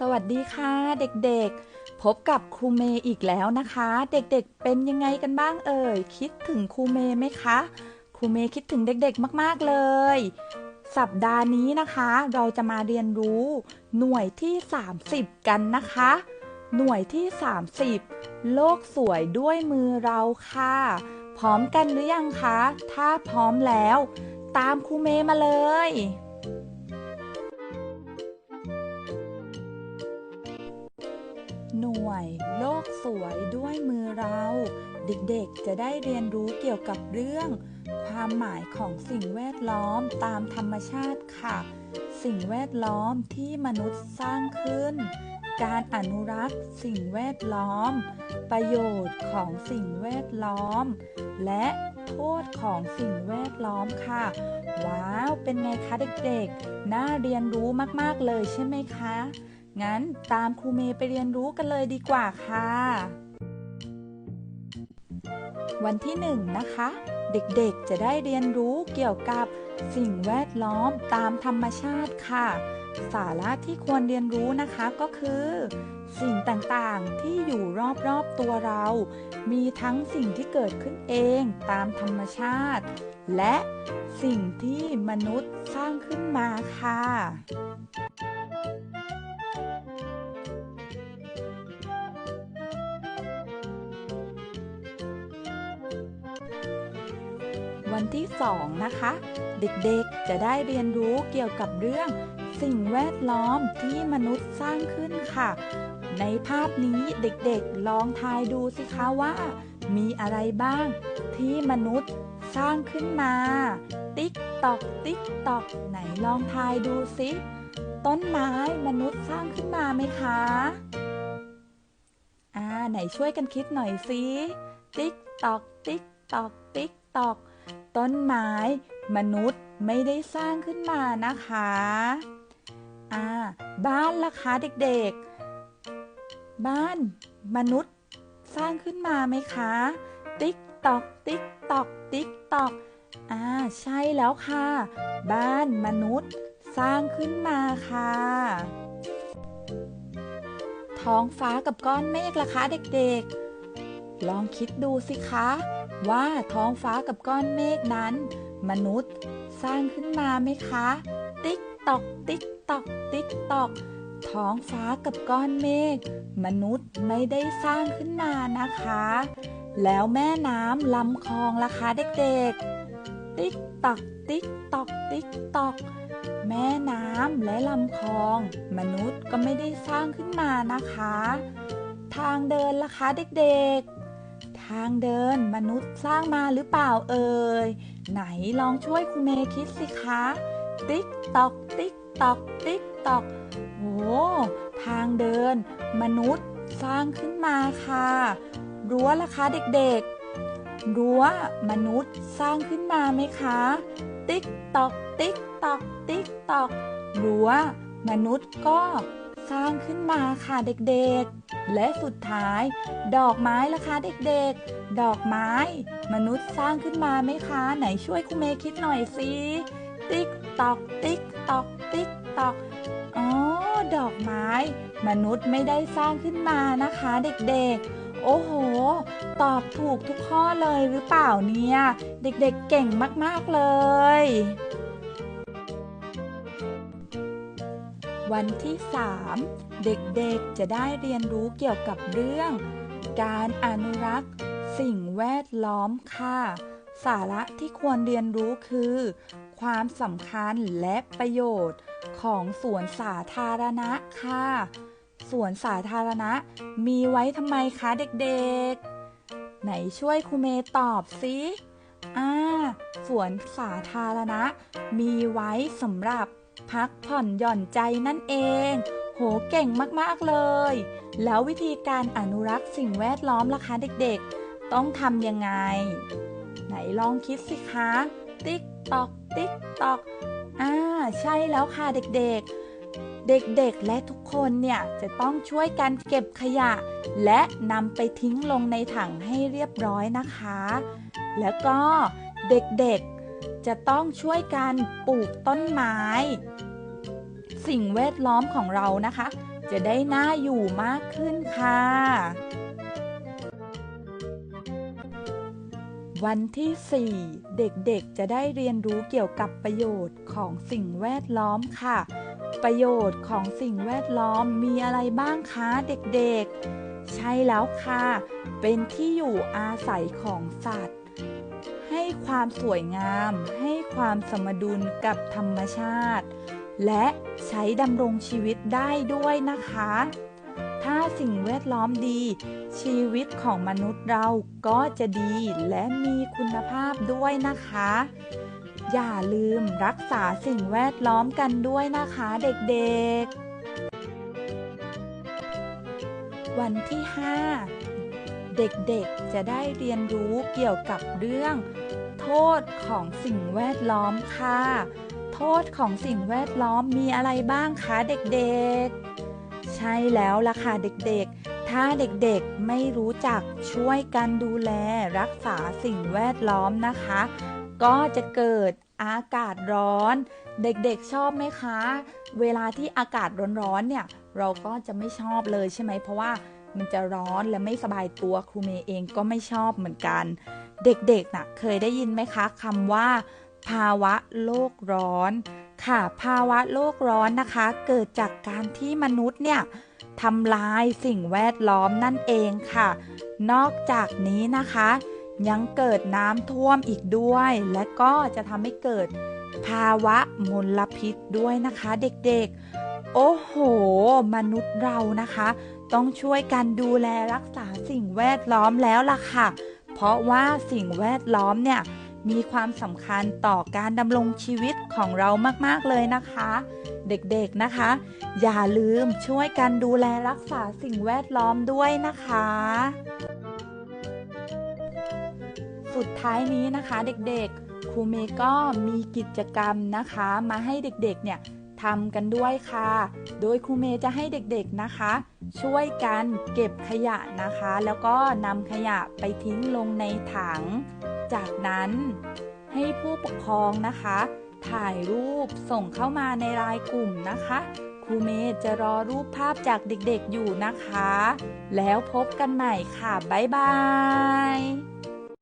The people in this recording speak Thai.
สวัสดีค่ะเด็กๆ พบกับครูเมย์อีกแล้วนะคะ เด็กๆเป็นยังไงกันบ้างเอ่ย คิดถึงครูเมย์ไหมคะครูเมย์คิดถึงเด็กๆมากๆเลย สัปดาห์นี้นะคะ เราจะมาเรียนรู้ หน่วยที่ 30 กันนะคะ หน่วยที่ 30 โลกสวยด้วยมือเราค่ะ พร้อมกันหรือยังคะ ถ้าพร้อมแล้ว ตามครูเมย์มาเลย หน่วย โลกสวยด้วยมือเรา เด็กๆจะได้เรียนรู้เกี่ยวกับเรื่อง ความหมายของสิ่งแวดล้อมตามธรรมชาติค่ะ สิ่งแวดล้อมที่มนุษย์สร้างขึ้น การอนุรักษ์สิ่งแวดล้อม ประโยชน์ของสิ่งแวดล้อม และโทษของสิ่งแวดล้อมค่ะ ว้าว เป็นไงคะเด็กๆ น่าเรียนรู้มากๆเลยใช่ไหมคะ งั้นตามครูเมย์ไปเรียนรู้กันเลยดีกว่าค่ะ วันที่หนึ่งนะคะ เด็กๆ จะได้เรียนรู้เกี่ยวกับสิ่งแวดล้อมตามธรรมชาติค่ะ สาระที่ควรเรียนรู้นะคะก็คือ สิ่งต่างๆที่อยู่รอบๆตัวเรา มีทั้งสิ่งที่เกิดขึ้นเองตามธรรมชาติ และสิ่งที่มนุษย์สร้างขึ้นมาค่ะ วันที่สองนะคะ เด็กๆ จะได้เรียนรู้เกี่ยวกับเรื่อง สิ่งแวดล้อมที่มนุษย์สร้างขึ้นค่ะ ในภาพนี้เด็กๆ ลองทายดูสิคะว่า มีอะไรบ้าง ที่มนุษย์สร้างขึ้นมา ติ๊กตอก ติ๊กตอก ไหนลองทายดูสิต้นไม้มนุษย์สร้างขึ้นมาไหมคะอ่าไหนช่วยกันคิดหน่อยสิ ติ๊กตอก ติ๊กตอก ติ๊กตอก ต้นไม้ มนุษย์ไม่ได้สร้างขึ้นมานะคะอ่าบ้านล่ะคะเด็กๆ บ้านมนุษย์สร้างขึ้นมาไหมคะ ติ๊กตอก ติ๊กตอก ติ๊กตอกอ่าใช่แล้วค่ะ บ้านมนุษย์สร้างขึ้นมาค่ะ ท้องฟ้ากับก้อนเมฆล่ะคะเด็กๆ ลองคิดดูสิคะ ว่าท้องฟ้ากับก้อนเมฆนั้น มนุษย์สร้างขึ้นมาไหมคะ ติ๊กตอก ติ๊กตอก ติ๊กตอก ท้องฟ้ากับก้อนเมฆมนุษย์ไม่ได้สร้างขึ้นมานะคะ แล้วแม่น้ำลำคลองล่ะคะเด็กๆ ติ๊กตอก ติ๊กตอก ติ๊กตอก แม่น้ำและลำคลอง มนุษย์ก็ไม่ได้สร้างขึ้นมานะคะ ทางเดินล่ะคะเด็กๆ ทางเดินมนุษย์สร้างมาหรือเปล่าเอ่ย ไหนลองช่วยครูเมย์คิดสิคะ ติ๊กตอก ติ๊กตอก ติ๊กตอกโอ้ทางเดิน มนุษย์สร้างขึ้นมาค่ะ รั้วล่ะคะเด็กๆ รั้วมนุษย์สร้างขึ้นมาไหมคะ ติ๊กตอก ติ๊กตอก ติ๊กตอก รั้วมนุษย์ก็ สร้างขึ้นมาค่ะเด็กๆ และสุดท้าย ดอกไม้ล่ะคะเด็กๆ ดอกไม้ มนุษย์สร้างขึ้นมาไหมคะ ไหนช่วยคุณเมย์คิดหน่อยสิ ติ๊กตอกติ๊กตอกติ๊กตอกอ๋อ ดอกไม้ มนุษย์ไม่ได้สร้างขึ้นมานะคะเด็กๆโอ้โห ตอบถูกทุกข้อเลยหรือเปล่าเนี่ย เด็กๆเก่งมากๆเลย วันที่ 3 เด็กๆจะได้เรียนรู้เกี่ยวกับเรื่อง การอนุรักษ์ สิ่งแวดล้อมค่ะ สาระที่ควรเรียนรู้คือ ความสำคัญและประโยชน์ของสวนสาธารณะค่ะ สวนสาธารณะมีไว้ทำไมคะเด็กๆ ไหนช่วยครูเมย์ตอบสิอ่าสวนสาธารณะมีไว้สำหรับ พักผ่อนหย่อนใจนั่นเอง โหเก่งมากๆเลย แล้ววิธีการอนุรักษ์สิ่งแวดล้อมล่ะคะเด็กๆ ต้องทำยังไง ไหนลองคิดสิคะ ติ๊กตอก ติ๊กตอก อ่า ใช่แล้วค่ะเด็กๆเด็กๆ และทุกคนเนี่ยจะต้องช่วยกันเก็บขยะ และนำไปทิ้งลงในถังให้เรียบร้อยนะคะ แล้วก็เด็กๆ จะต้องช่วยกันปลูกต้นไม้ สิ่งแวดล้อมของเรานะคะ จะได้น่าอยู่มากขึ้นค่ะ วันที่ 4 เด็กๆจะได้เรียนรู้เกี่ยวกับประโยชน์ของสิ่งแวดล้อมค่ะ ประโยชน์ของสิ่งแวดล้อมมีอะไรบ้างคะเด็กๆ ใช่แล้วค่ะ เป็นที่อยู่อาศัยของสัตว์ ความสวยงาม ให้ความสมดุลกับธรรมชาติ และใช้ดำรงชีวิตได้ด้วยนะคะ ถ้าสิ่งแวดล้อมดี ชีวิตของมนุษย์เราก็จะดีและมีคุณภาพด้วยนะคะ อย่าลืมรักษาสิ่งแวดล้อมกันด้วยนะคะเด็กๆ วันที่ 5เด็กๆ จะได้เรียนรู้เกี่ยวกับเรื่อง โทษของสิ่งแวดล้อมค่ะ โทษของสิ่งแวดล้อมมีอะไรบ้างคะเด็กๆ ใช่แล้วล่ะค่ะเด็กๆ ถ้าเด็กๆไม่รู้จักช่วยกันดูแลรักษาสิ่งแวดล้อมนะคะ ก็จะเกิดอากาศร้อน เด็กๆชอบไหมคะ เวลาที่อากาศร้อนๆเนี่ยเราก็จะไม่ชอบเลยใช่ไหมเพราะว่า มันจะร้อนและไม่สบายตัวครูเมย์เองก็ไม่ชอบเหมือนกัน เด็กๆนะ่ะเคยได้ยินไหมคะคำว่า ภาวะโลกร้อน ค่ะ ภาวะโลกร้อนนะคะ เกิดจากการที่มนุษย์เนี่ยทำลายสิ่งแวดล้อมนั่นเองค่ะ นอกจากนี้นะคะ ยังเกิดน้ำท่วมอีกด้วย และก็จะทำให้เกิดภาวะมลพิษด้วยนะคะ เด็กๆ โอ้โห มนุษย์เรานะคะ ต้องช่วยกันดูแลรักษาสิ่งแวดล้อมแล้วล่ะค่ะ เพราะว่าสิ่งแวดล้อมเนี่ยมีความสำคัญต่อการดำรงชีวิตของเรามากๆเลยนะคะ เด็กๆนะคะ อย่าลืมช่วยกันดูแลรักษาสิ่งแวดล้อมด้วยนะคะ สุดท้ายนี้นะคะเด็กๆครูเมย์ก็มีกิจกรรมนะคะ มาให้เด็กๆเนี่ยทำกันด้วยค่ะ โดยครูเมย์จะให้เด็กๆนะคะ ช่วยกันเก็บขยะนะคะ แล้วก็นำขยะไปทิ้งลงในถัง จากนั้นให้ผู้ปกครองนะคะ ถ่ายรูปส่งเข้ามาในไลน์กลุ่มนะคะครูเมย์จะรอรูปภาพจากเด็กๆอยู่นะคะ แล้วพบกันใหม่ค่ะ บ๊ายบาย